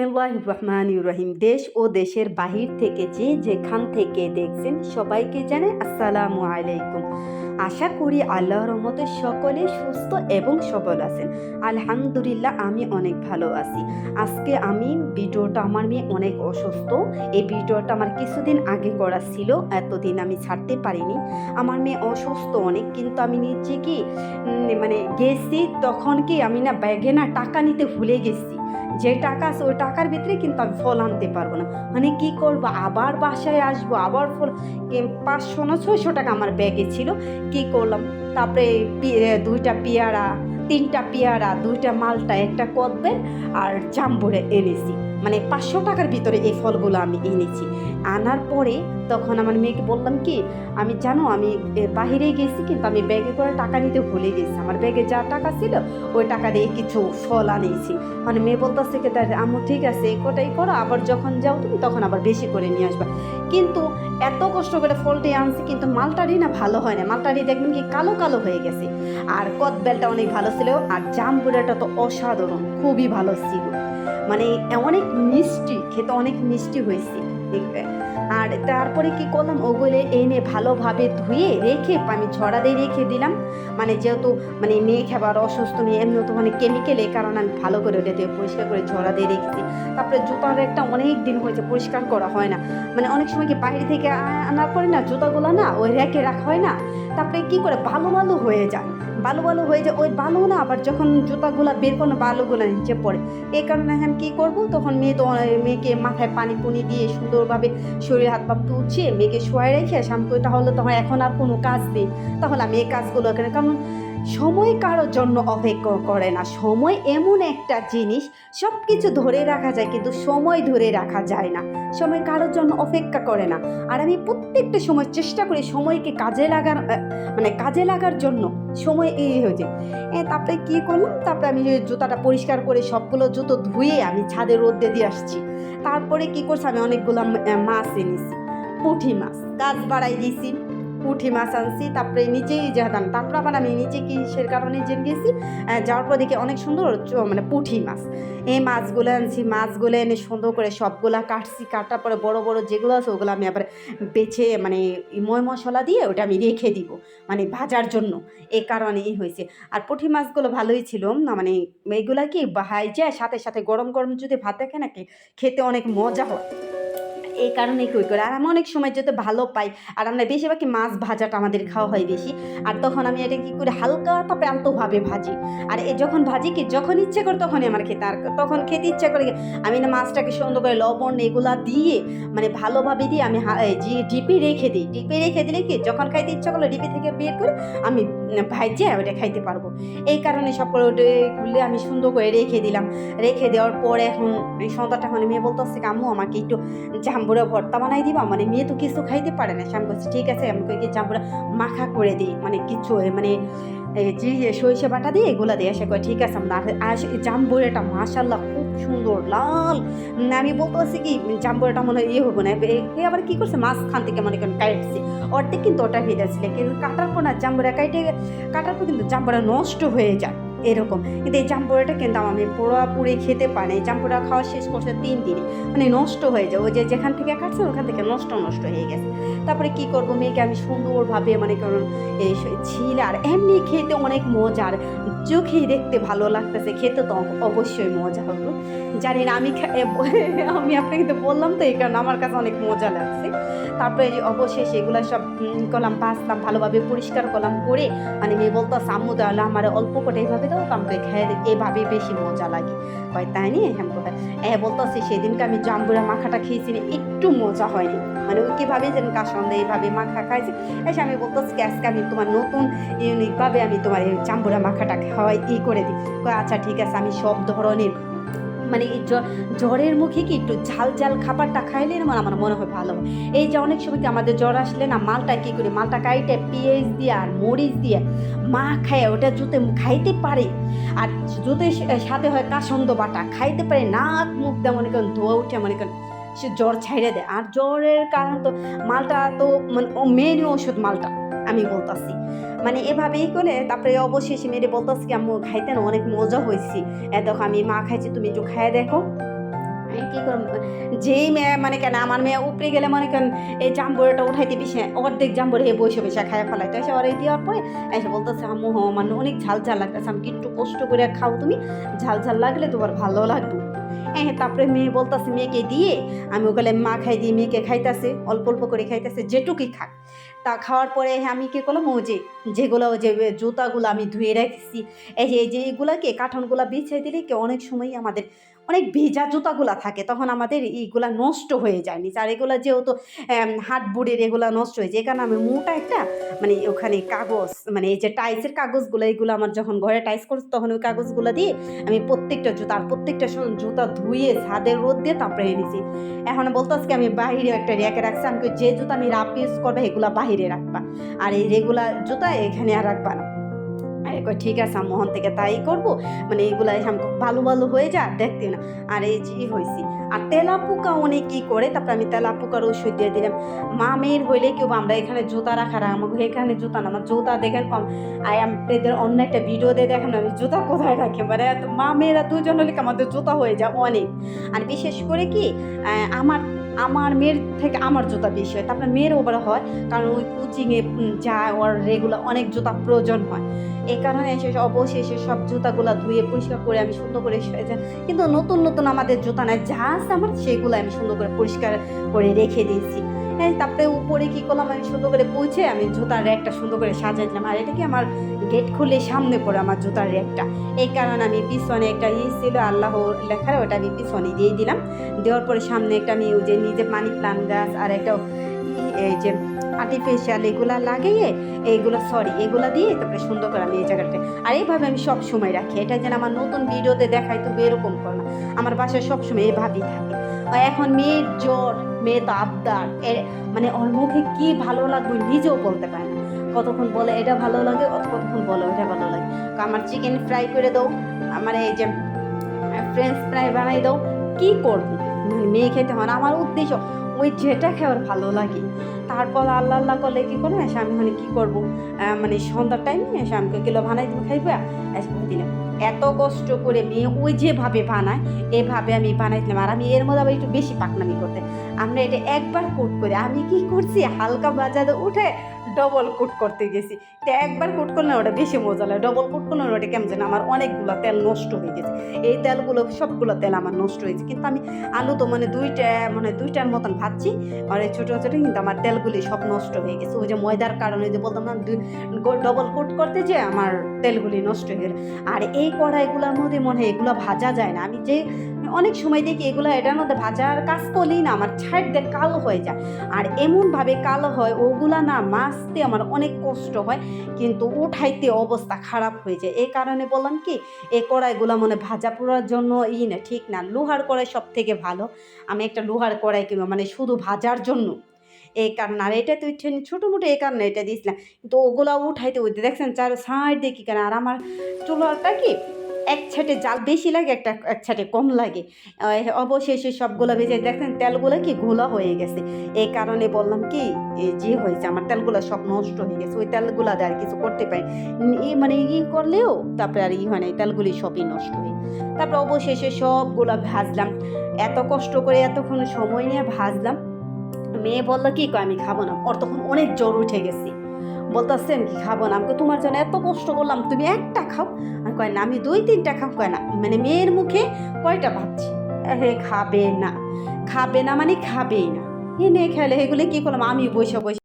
বিসমিল্লাহ রহমান রহিম। দেশ ও দেশের বাহির থেকে যে যেখান থেকে দেখছেন সবাইকে জানে আসসালামু আলাইকুম। আশা করি আল্লাহর রহমতে সকলে সুস্থ এবং সবল আছেন। আলহামদুলিল্লাহ, আমি অনেক ভালো আছি। আজকে আমি ভিডিওটা আমার মেয়ে অনেক অসুস্থ। এই ভিডিওটা আমার কিছুদিন আগে করা ছিল, এতদিন আমি ছাড়তে পারিনি। আমার মেয়ে অসুস্থ অনেক, কিন্তু আমি নিচে কি মানে গেছি, তখন কি আমি না ব্যাগে না টাকা নিতে ভুলে গেছি। যে টাকা আছে ওই টাকার ভিতরে কিন্তু আমি ফল আনতে পারব না। মানে কি করব? আবার বাসায় আসব, আবার ফল পাঁচশো না ছয়শো টাকা আমার ব্যাগে ছিল। কি করলাম? তারপরে দুইটা পেয়ারা তিনটা পেয়ারা, দুইটা মালটা, একটা কদবেল আর জাম্বুরে এনেছি। মানে পাঁচশো টাকার ভিতরে এই ফলগুলো আমি এনেছি। আনার পরে তখন আমার মেয়েকে বললাম কি, আমি জানো, আমি বাহিরে গেছি কিন্তু আমি ব্যাগে করে টাকা নিতে ভুলে গেছি। আমার ব্যাগে যা টাকা ছিল, ওই টাকা দিয়ে কিছু ফল আনিয়েছি। মানে মেয়ে বলতেছে কি, তার আম্মু ঠিক আছে কটাই করো, আবার যখন যাও তুমি তখন আবার বেশি করে নিয়ে আসবা। কিন্তু এত কষ্ট করে ফলটি আনছি, কিন্তু মালটারি না ভালো হয় না। মালটারি দেখবেন কি, কালো কালো হয়ে গেছে। আর কদবেলটা অনেক ভালো ছিল আর জামপুরাটা তো অসাধারণ, খুবই ভালো ছিল মানে অনেক মিষ্টি, খেতে অনেক মিষ্টি হয়েছে দেখবে। আর তারপরে কি করলাম? ওগুলো এনে ভালোভাবে ধুয়ে রেখে আমি ঝরা দিয়ে রেখে দিলাম। মানে যেহেতু মানে মেয়ে খাবার অসুস্থ নেই এমনি তো মানে কেমিক্যাল এই কারণে আমি ভালো করে ওটা দিয়ে পরিষ্কার করে ঝরা দিয়ে রেখেছি। তারপরে জুতার একটা অনেক দিন হয়েছে, পরিষ্কার করা হয় না। মানে অনেক সময় কি বাইরে থেকে আনার পরে না জুতাগুলো না ওই র্যাকে রাখা হয় না। তারপরে কি করে? ভালো ভালো হয়ে যায়। বালু বালু হয়ে যায়, ওই বালু না আবার যখন জুতাগুলা বের কোনো বালুগুলো নিচে পড়ে। এই কারণে এখন কী করব? তখন মেয়ে তো মেয়েকে মাথায় পানি পুনি দিয়ে সুন্দরভাবে শরীর হাত পা তুলছে মেয়েকে শোয়াই রেখে শ্যাম্পু তাহলে তখন এখন আর কোনো কাজ নেই। তাহলে আমি এই কাজগুলো এখানে কারণ সময় কারোর জন্য অপেক্ষা করে না। সময় এমন একটা জিনিস সব কিছু ধরে রাখা যায় কিন্তু সময় ধরে রাখা যায় না। সময় কারোর জন্য অপেক্ষা করে না। আর আমি প্রত্যেকটা সময় চেষ্টা করি সময়কে কাজে লাগার মানে কাজে লাগার জন্য। সময় এই হয়েছে এ তারপরে কী করলাম? তারপরে আমি জুতাটা পরিষ্কার করে সবগুলো জুতো ধুয়ে আমি ছাদে রোদে দিয়ে আসছি। তারপরে কি করছি? আমি অনেকগুলো মা- আহ, মাছ পুঁঠি মাছ, গাছ বাড়াই দিয়েছি পুঁঠি মাছ আনছি, তারপরে নিচেই যেতাম তারপর আবার আমি নিচে কিসের কারণে জেনে গেছি যাওয়ার পর দেখি অনেক সুন্দর মানে পুঁঠি মাছ। এই মাছগুলো আনছি, মাছগুলো এনে সুন্দর করে সবগুলা কাটছি, কাটার পরে বড় বড় যেগুলো আছে ওগুলো আমি আবার বেছে মানে ময় মশলা দিয়ে ওটা আমি রেখে দিব মানে ভাজার জন্য। এই কারণে এই হয়েছে। আর পুঁঠি মাছগুলো ভালোই ছিল, না মানে এগুলা কি ভাই যায়, সাথে সাথে গরম গরম যদি ভাত দেখে নাকি খেতে অনেক মজা হয়। এই কারণেই কই করে। আর আমি অনেক সময় যেতে ভালো পাই, আর আমরা বেশিরভাগই মাছ ভাজাটা আমাদের খাওয়া হয় বেশি। আর তখন আমি এটা কি করে, হালকা তাপে আলতোভাবে ভাজি। আর এ যখন ভাজি কি, যখন ইচ্ছে করে তখনই আমার খেতে। আর তখন খেতে ইচ্ছে করে আমি না মাছটাকে সুন্দর করে লবণ এগুলা দিয়ে মানে ভালোভাবে দিয়ে আমি যে ডিপে রেখে দিই। ডিপে রেখে দিলে কি, যখন খাইতে ইচ্ছা করল ডিপি থেকে বের করে আমি ভাইজে ওটা খাইতে পারব। এই কারণে সব খুলে আমি সুন্দর করে রেখে দিলাম। রেখে দেওয়ার পরে এখন সন্ধ্যাটা মানে মেয়ে বলতে বলতেছে, আম্মু, আমাকে একটু জাম্বুরা ভর্তা বানাই দিবা? মানে মেয়ে তো কিছু খাইতে পারে না। আমি বলছি ঠিক আছে, আমি কই জাম্বুরা মাখা করে দিই। মানে কিছু মানে যে সরিষা বাটা দিয়ে এগুলো দিয়ে সে কয়, ঠিক আছে, আমরা জাম্বুরাটা মাশাল্লাহ খুব সুন্দর, লাল। আমি বলতেছি কি, জাম্বুরাটা মনে হয় ইয়ে হব না। এ- আবার কী করছে? মাঝখান থেকে মনে করেন কাটছে অর্ধেক কিন্তু ওটা ভেজেছিল কিন্তু কাটার পর না, জাম্বুরা কাইটে, কাটার পর কিন্তু জাম্বুরা নষ্ট হয়ে যায়। এরকম। কিন্তু এই জাম্পুরাটা কিন্তু আমি পুরোপুরি খেতে পারি এই জাম্পুরা খাওয়া শেষ করছে তিন দিনে। মানে নষ্ট হয়ে যায়। ওই যে যেখান থেকে কাটছে, ওখান থেকে নষ্ট নষ্ট হয়ে গেছে। তারপরে কি করব মেয়েকে আমি সুন্দরভাবে মানে কারণ এই ছিল আর এমনি খেতে অনেক মজার। চোখেই দেখতে ভালো লাগতেছে। খেতে তো অবশ্যই মজা হতো। জানি না, আমি আমি আপনাকে তো বললাম তো, এই কারণে আমার কাছে অনেক মজা লাগছে। তারপরে যে অবশেষে এগুলো সব করলাম বাঁচলাম ভালোভাবে পরিষ্কার করলাম করে মানে মেয়ে বলতো সাম্মু তাহলে আমার অল্প করে এইভাবে দাও আমাকে খেয়ে এভাবেই বেশি মজা লাগে। কয়, তাই নিয়ে হ্যাঁ কথা হ্যাঁ বলতেছি, সেদিনকে আমি জাম্বুরা মাখাটা খেয়েছি একটু মজা হয়নি। মানে ওই কীভাবে যেন কার সঙ্গে এইভাবে মাখা খাইছি। এসে আমি বলতেছি, আজকে আমি তোমার নতুন ইউনিকভাবে আমি তোমার এই জাম্বুরা মাখাটা খাওয়াই ই করে দিই। আচ্ছা ঠিক আছে, আমি সব ধরনের মানে এই জ্বরের মুখে কি একটু ঝাল ঝাল খাবারটা খাইলে না আমার মনে হয় ভালো। এই যে অনেক সময় কি আমাদের জ্বর আসলে না মালটা কি করি, মালটা কাইটে পেঁয়াজ দিয়ে আর মরিচ দিয়ে মা খায়, ওটা জুতে খাইতে পারে আর জুতে সাথে হয় কাসন্দ বাটা, খাইতে পারে, নাক মুখ দিয়ে মনে করেন ধোয়া উঠে মনে করেন সে জ্বর ছাইড়ে দেয় আর জ্বরের কারণ তো মালটা তো মানে মেন ওষুধ মালটা, আমি বলতাছি মানে এভাবেই করে তারপরে অবশেষে মেরে বলতাছি কি, আম্মু, খাইতে না অনেক মজা হয়েছি দেখো, আমি মা খাইছি, তুমি একটু খাইয়ে দেখো। কি করব? যেই মেয়ে মানে কেন, আমার মেয়ে উপরে গেলে মনে করেন, এই জাম্বুরাটা উঠাইতে বেশি অর্ধেক জাম্বুরে হে বসে বসে খায় ফেলাইতে। এসে ওরে দেওয়ার পরে এসে বলতেছে, আম্মু মানে অনেক ঝাল ঝাল লাগতেছে আমি একটু কষ্ট করে খাও তুমি। ঝাল ঝাল লাগলে তোমার ভালো লাগবে। হ্যাঁ তারপরে মেয়ে বলতেছে, মেয়েকে দিয়ে? আমি ওগুলো মা খাই দিয়ে মেয়েকে খাইতেছে, অল্প অল্প করে খাইতেছে, যেটুকুই খাক। তা খাওয়ার পরে আমি কী করলাম, ও যে, যেগুলো যে জুতাগুলো আমি ধুয়ে রাখছি এই যে এইগুলাকে কাঠনগুলো বিছিয়ে দিলে কি অনেক সময় আমাদের অনেক ভেজা জুতাগুলা থাকে, তখন আমাদের এইগুলা নষ্ট হয়ে যায় নিচে। আর এগুলো যেহেতু হাট বুড়ির এগুলা নষ্ট হয়ে যায় কারণে আমি মোটা একটা মানে ওখানে কাগজ মানে এই যে টাইসের কাগজগুলো, এগুলো আমার যখন ঘরে টাইস করছি তখন ওই কাগজগুলো দিয়ে আমি প্রত্যেকটা জুতা, আর প্রত্যেকটা জুতা ধুয়ে ছাদের রোদ দিয়ে তারপরে এনেছি এখন বলতেছি কি আমি বাইরে একটা রেখে রাখছি, আমি যে জুতা আমি রাপ ইউজ করবে, এগুলা বাইরে রাখবা। আর এই রেগুলার জুতা এখানে আর রাখবা না। আর কই, ঠিক আছে আমি মোহন থেকে তাই করব। মানে এগুলা আমাকে ভালো ভালো হয়ে যা, দেখতে না। আর এই যে হয়েছি আর তেলা পোকা অনেক কী করে? তারপরে আমি তেলা পোকার ওষুধ দিয়ে দিলাম। মা মেয়ের হইলে কেউ আমরা এখানে জুতা রাখার, আমাকে এখানে জুতা না, আমার জুতা দেখেন কম। আর আপনাদের অন্য একটা ভিডিও দিয়ে দেখেন আমি জুতা কোথায় রাখি? মানে মা মেয়েরা দুজন হলে আমাদের জুতা হয়ে যায় অনেক? আর বিশেষ করে কি আমার আমার মেয়ের থেকে আমার জুতা বেশি হয় তারপরে মেয়ের ওপরে হয়, কারণ ওই কোচিংয়ে যায় ওর রেগুলার অনেক জুতা প্রয়োজন হয়। এই কারণে এসে অবশেষে সব জুতাগুলো ধুয়ে পরিষ্কার করে আমি সুন্দর করে কিন্তু নতুন নতুন আমাদের জুতা নেয় যা আছে আমার সেগুলো আমি সুন্দর করে পরিষ্কার করে রেখে দিয়েছি। হ্যাঁ তারপরে উপরে কী করলাম, আমি সুন্দর করে পৌঁছে আমি জুতার একটা সুন্দর করে সাজাই দিলাম। আর এটা কি আমার গেট খুলে সামনে পড়ে আমার জুতার র্যাকটা এই কারণে আমি পিছনে একটা ই ছিল আল্লাহ লেখার, ওটা আমি পিছনে দিয়ে দিলাম। দেওয়ার পরে সামনে একটা আমি যে নিজে মানি প্লান্ট গাছ আর একটা এই যে আর্টিফিশিয়াল এগুলা লাগিয়ে, এইগুলো সরি এগুলো দিয়ে তারপরে সুন্দর করে আমি এই জায়গাটা আর এইভাবে আমি সব সময় রাখি। এটা যেন আমার নতুন ভিডিওতে দেখাই তো এরকম কর না। আমার বাসায় সব সময় এইভাবেই থাকে। এখন মেয়ের জ্বর মেয়ে তো আবদার। এ মানে ওর মুখে কী ভালো লাগবে নিজেও বলতে পারে না। কতক্ষণ বলে এটা ভালো লাগে, কতক্ষণ বলে ওটা ভালো লাগে। আমার চিকেন ফ্রাই করে দাও, আমার এই যে ফ্রেঞ্চ ফ্রাই বানাই দাও। কী করব? মেয়ে খেতে হয় না। আমার উদ্দেশ্য ওই যেটা খাওয়ার ভালো লাগে। তারপর আল্লাহ আল্লাহ করলে কী করব? এসে আমি মানে কী করব? মানে সন্ধ্যার টাইমে এসে আমাকে কিলো বানাই তুমি খাইবা এসে দিলাম। এত কষ্ট করে মেয়ে ওই যেভাবে বানায়, এভাবে আমি বানাইছিলাম। আর আমি এর মধ্যে আবার একটু বেশি পাকনামি করতে। আমরা এটা একবার কোট করে, আমি কি করছি? হালকা বাজারে উঠে ডবল কোট করতে গেছি। তো একবার কোট করলে ওটা বেশি মজা লাগে। ডবল কোট করলে ওটা কেমন যেন আমার অনেকগুলো তেল নষ্ট হয়ে গেছে। এই তেলগুলো, সবগুলো তেল আমার নষ্ট হয়েছে। কিন্তু আমি আলু তো মানে দুইটা মানে দুইটার মতন ভাজছি। এই ছোটো ছোটো কিন্তু আমার তেলগুলি সব নষ্ট হয়ে গেছে। ওই যে ময়দার কারণে যে বলতাম না ডবল কোট করতে যে আমার তেলগুলি নষ্ট হয়ে গেল। আর এই কড়াইগুলোর মধ্যে মনে হয় এগুলো ভাজা যায় না। আমি যে অনেক সময় দেখি এগুলো এটার মধ্যে ভাজার কাজ করলেই না আমার ছাইড দিয়ে কালো হয়ে যায়। আর এমনভাবে কালো হয়, ওগুলা না মাছতে আমার অনেক কষ্ট হয়, কিন্তু উঠাইতে অবস্থা খারাপ হয়ে যায়। এই কারণে বললাম কি এই কড়াইগুলো মনে ভাজা পোড়ার জন্য ই না, ঠিক না। লোহার কড়াই সব থেকে ভালো। আমি একটা লোহার কড়াই কিনবো মানে শুধু ভাজার জন্য। এই কারণে, আর এটা তো ছোটো মোটো এই কারণে এটা দিয়েছিলাম। কিন্তু ওগুলো উঠাইতে ওই দেখছেন চার সাইড দিয়ে কি কেন আর আমার চুলাটা কি এক ছাটে জাল বেশি লাগে, একটা এক ছাটে কম লাগে। অবশেষে সবগুলো ভেজে দেখেন তেলগুলো কি ঘোলা হয়ে গেছে। এই কারণে বললাম কি যে হয়েছে, আমার তেলগুলো সব নষ্ট হয়ে গেছে। ওই তেলগুলো আর কিছু করতে পারি মানে ই করলেও তারপরে আর ই হয় না তেলগুলি সবই নষ্ট হয়ে তারপরে অবশেষে সবগুলো ভাজলাম। এত কষ্ট করে এতক্ষণ সময় নিয়ে ভাজলাম। মেয়ে বলল, কি কয়, আমি খাব না। ওর তখন অনেক জ্বর উঠে গেছে। বলতেছে কি খাব না? আমাকে তোমার জন্য এত কষ্ট করলাম, তুমি একটা খাও। আর কয় না, আমি দুই, তিনটা খাও, কয় না মানে মেয়ের মুখে কয়টা ভাবছি? হে খাবে না। খাবে না মানে খাবেই না। এনে খেলে এগুলো কী করলাম? আমি বসে বসে